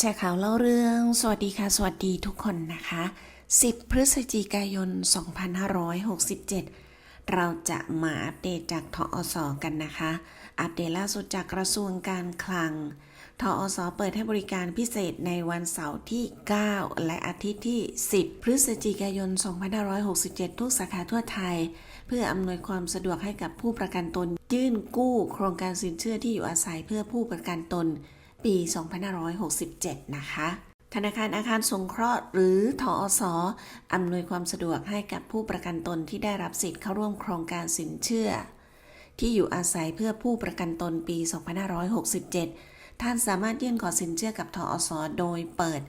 แชร์ข่าวเล่าเรื่อง สวัสดีค่ะ สวัสดีทุกคนนะคะ 10 พฤศจิกายน 2567 เราจะมาอัปเดตจากทอสกันนะคะ อัปเดตล่าสุดจากกระทรวงการคลัง ทอสเปิดให้บริการพิเศษในวันเสาร์ที่ 9 และอาทิตย์ที่ 10 พฤศจิกายน 2567 ทุกสาขาทั่วไทย เพื่ออำนวยความสะดวกให้กับผู้ประกันตน ยื่นกู้โครงการสินเชื่อที่อยู่อาศัยเพื่อผู้ประกันตน ปี 2567 นะคะ ธนาคารอาคารสงเคราะห์หรือทอสออำนวยความสะดวกให้กับผู้ประกันตนที่ได้รับสิทธิ์เข้าร่วมโครงการสินเชื่อ ที่อยู่อาศัยเพื่อผู้ประกันตนปี 2567 ท่านสามารถยื่นขอสินเชื่อกับทอสอโดยเปิด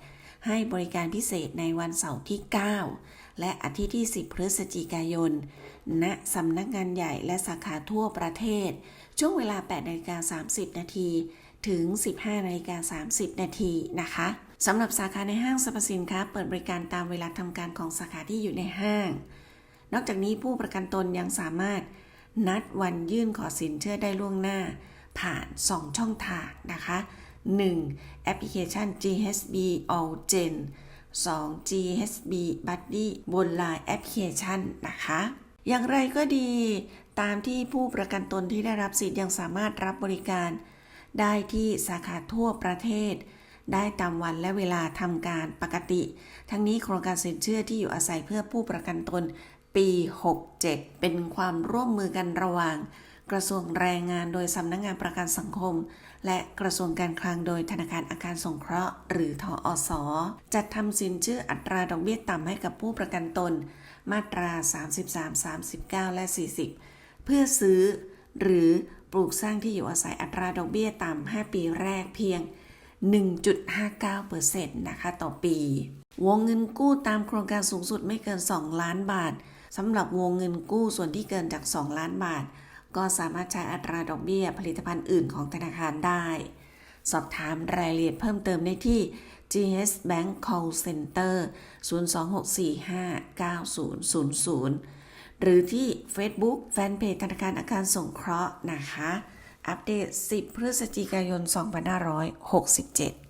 ให้บริการพิเศษในวันเสาร์ที่ 9 และอาทิตย์ที่ 10 พฤศจิกายน ณ สำนักงานใหญ่และสาขาทั่วประเทศ ช่วงเวลา8นาฬิกา30 นาที ถึง 15นาฬิกา30 นาทีนะคะสำหรับสาขาในห้างสรรพสินค้า เปิดบริการตามเวลาทำการของสาขาที่อยู่ในห้าง นอกจากนี้ผู้ประกันตนยังสามารถนัดวันยื่นขอสินเชื่อได้ล่วงหน้า ผ่าน 2 ช่องทางนะคะ 1. แอปพลิเคชัน GHB All Gen 2. GHB Buddy บน Line แอปพลิเคชันนะคะ อย่างไรก็ดี ตามที่ผู้ประกันตนที่ได้รับสิทธิ์ยังสามารถรับบริการ ได้ที่สาขาทั่วประเทศ ได้ตามวันและเวลาทำการปกติ ทั้งนี้โครงการสินเชื่อที่อยู่อาศัยเพื่อผู้ประกันตนปี 67 เป็นความร่วมมือกันระหว่าง กระทรวงแรงงานโดยสำนักงงานประกันสังคม และกระทรวงการคลังโดยธนาคารอาคารสงเคราะห์ หรือทออสอจัดทำสินเชื่ออัตราดอกเบี้ยต่ำให้กับผู้ประกันตน มาตรา 33 39 และ 40 เพื่อซื้อหรือ ปลูกสร้างที่อยู่อาศัยอัตราดอกเบี้ยต่ำ 5 ปีแรกเพียง 1.59%นะคะต่อปี วงเงินกู้ตามโครงการสูงสุดไม่เกิน 2 ล้านบาทสำหรับวงเงินกู้ส่วนที่เกินจาก 2 ล้านบาท ก็สามารถใช้อัตราดอกเบี้ยผลิตภัณฑ์อื่นของธนาคารได้ สอบถามรายละเอียดเพิ่มเติมได้ที่ GS Bank Call Center 026459000 หรือที่ Facebook แฟนเพจธนาคารอาคารสงเคราะห์นะคะ อัปเดต 10 พฤศจิกายน 2567